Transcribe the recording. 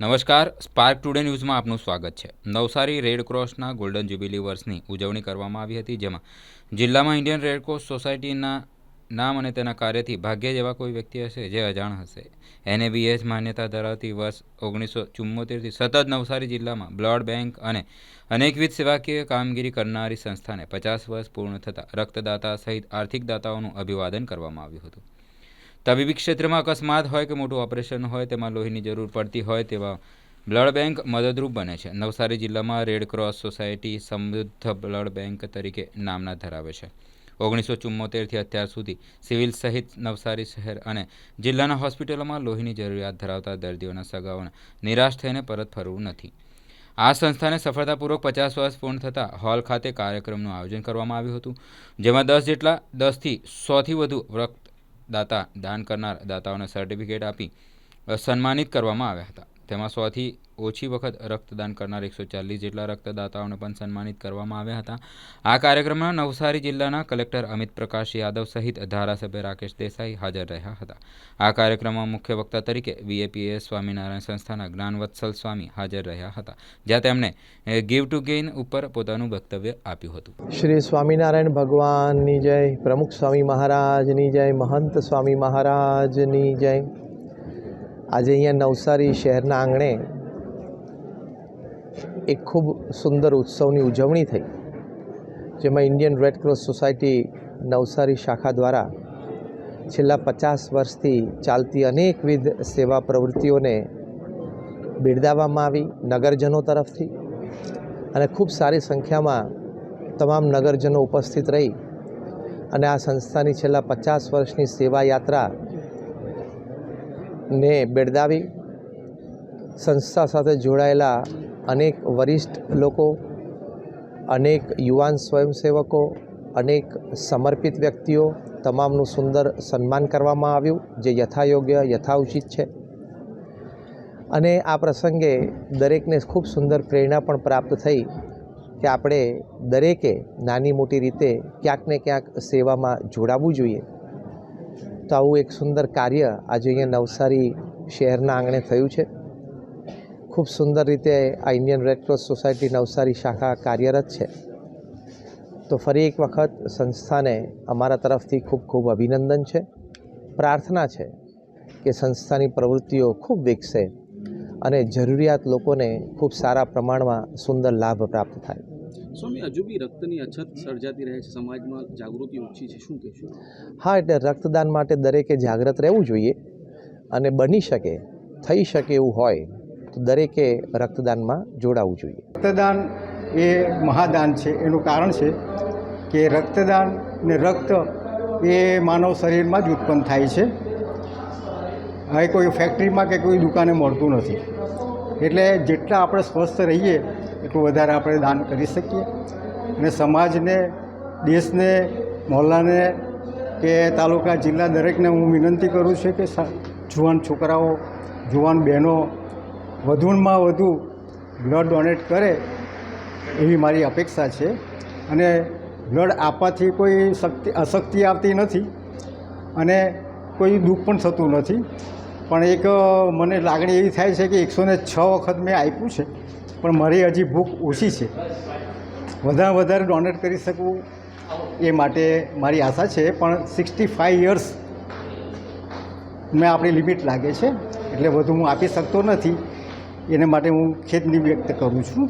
નમસ્કાર spark today ન્યૂઝમાં આપનું સ્વાગત છે. નવસારી રેડ ક્રોસના ગોલ્ડન જ્યુબિલી વર્ષની ઉજવણી કરવામાં આવી હતી, જેમાં જિલ્લામાં ઇન્ડિયન રેડ ક્રોસ સોસાયટીના નામ અને તેના કાર્યથી ભાગ્ય જેવા કોઈ વ્યક્તિ હશે જે અજાણ હશે. એનએબીએચ માન્યતા ધરાવતી વર્ષ ઓગણીસો ચુમ્મોતેરથી સતત નવસારી જિલ્લામાં બ્લડ બેંક અને અનેકવિધ સેવાકીય કામગીરી કરનારી સંસ્થાને પચાસ વર્ષ પૂર્ણ થતાં રક્તદાતા સહિત આર્થિક દાતાઓનું અભિવાદન કરવામાં આવ્યું હતું. તબીબી ક્ષેત્રમાં અકસ્માત હોય કે મોટું ઓપરેશન હોય, તેમાં લોહીની જરૂર પડતી હોય તેવા બ્લડ બેંક મદદરૂપ બને છે. નવસારી જિલ્લામાં રેડ ક્રોસ સોસાયટી સમૃદ્ધ બ્લડ બેંક તરીકે નામના ધરાવે છે. ઓગણીસો ચુમ્મોતેરથી અત્યાર સુધી સિવિલ સહિત નવસારી શહેર અને જિલ્લાના હોસ્પિટલોમાં લોહીની જરૂરિયાત ધરાવતા દર્દીઓના સગાઓને નિરાશ થઈને પરત ફરવું નથી. આ સંસ્થાને સફળતાપૂર્વક પચાસ વર્ષ પૂર્ણ થતાં હોલ ખાતે કાર્યક્રમનું આયોજન કરવામાં આવ્યું હતું, જેમાં દસ જેટલા દસથી સોથી વધુ રક્તદાતા દાન કરનાર દાતાઓને સર્ટિફિકેટ આપી સન્માનિત કરવામાં આવ્યા હતા. તેમાં સોથી ઓછી વખત રક્તદાન કરનાર એકસો ચાલીસ જેટલા રક્તદાતાઓને પણ સન્માનિત કરવામાં આવ્યા હતા. આ કાર્યક્રમમાં નવસારી જિલ્લાના કલેક્ટર અમિત પ્રકાશ યાદવ સહિત ધારાસભ્ય રાકેશ દેસાઈ હાજર રહ્યા હતા. આ કાર્યક્રમમાં મુખ્ય વક્તા તરીકે વીએપીએસ સ્વામિનારાયણ સંસ્થાના જ્ઞાનવત્સલ સ્વામી હાજર રહ્યા હતા, જ્યાં તેમણે ગીવ ટુ ગેઇન ઉપર પોતાનું વક્તવ્ય આપ્યું હતું. શ્રી સ્વામિનારાયણ ભગવાનની જય, પ્રમુખ સ્વામી મહારાજની જય, મહંત સ્વામી મહારાજની જય. આજે અહીંયા નવસારી શહેરના આંગણે એક ખૂબ સુંદર ઉત્સવની ઉજવણી થઈ, જેમાં Indian red cross society Navsari શાખા દ્વારા છેલ્લા પચાસ વર્ષથી ચાલતી અનેકવિધ સેવા પ્રવૃત્તિઓને બિરદાવવામાં આવી નગરજનો તરફથી અને ખૂબ સારી સંખ્યામાં તમામ નગરજનો ઉપસ્થિત રહી અને આ સંસ્થાની છેલ્લા પચાસ વર્ષની સેવા યાત્રા ને બિરદાવી સંસ્થા સાથે જોડાયેલા અનેક વરિષ્ઠ લોકો, અનેક યુવાન સ્વયંસેવકો, અનેક સમર્પિત વ્યક્તિઓ તમામનું સુંદર સન્માન કરવામાં આવ્યું, જે યથાયોગ્ય, યથાઉચિત છે. અને આ પ્રસંગે દરેકને ખૂબ સુંદર પ્રેરણા પણ પ્રાપ્ત થઈ કે આપણે દરેકે નાની મોટી રીતે ક્યાંક ને ક્યાંક સેવામાં જોડાવવું જોઈએ. તો આવું એક સુંદર કાર્ય આજે અહીંયા નવસારી શહેરના આંગણે થયું છે. ખૂબ સુંદર રીતે આ ઇન્ડિયન રેડક્રોસ સોસાયટી નવસારી શાખા કાર્યરત છે. તો ફરી એક વખત સંસ્થાને અમારા તરફથી ખૂબ ખૂબ અભિનંદન છે. પ્રાર્થના છે કે સંસ્થાની પ્રવૃત્તિઓ ખૂબ વિકસે અને જરૂરિયાત લોકોને ખૂબ સારા પ્રમાણમાં સુંદર લાભ પ્રાપ્ત થાય. સ્વામી હજુ બી રક્તની અછત સર્જાતી રહે છે. સમાજમાં જાગૃતિ ઓછી છે. શું કહેશો? હા એટલે રક્તદાન માટે દરેકે જાગૃત રહેવું જોઈએ અને બની શકે થઈ શકે એવું હોય તો દરેકે રક્તદાનમાં જોડાવવું જોઈએ. રક્તદાન એ મહાદાન છે. એનું કારણ છે કે રક્તદાન ને રક્ત એ માનવ શરીરમાં જ ઉત્પન્ન થાય છે. હવે કોઈ ફેક્ટરીમાં કે કોઈ દુકાને મળતું નથી. એટલે જેટલા આપણે સ્વસ્થ રહીએ એટલું વધારે આપણે દાન કરી શકીએ. અને સમાજને, દેશને, મહોલ્લાને કે તાલુકા, જિલ્લા દરેકને હું વિનંતી કરું છું કે જુવાન છોકરાઓ, જુવાન બહેનો વધુમાં વધુ બ્લડ ડોનેટ કરે એવી મારી અપેક્ષા છે. અને બ્લડ આપવાથી કોઈ શક્તિ, અશક્તિ આવતી નથી અને કોઈ દુઃખ પણ થતું નથી. પણ એક મને લાગણી એવી થાય છે કે એકસો ને છ વખત મેં આપ્યું છે, પણ મારી હજી ભૂખ ઓછી છે. વધારે વધારે ડોનેટ કરી શકું એ માટે મારી આશા છે, પણ સિક્સટી ફાઇવ યર્સ મેં આપણી લિમિટ લાગે છે, એટલે વધુ હું આપી શકતો નથી. એને માટે હું ખેદની વ્યક્ત કરું છું.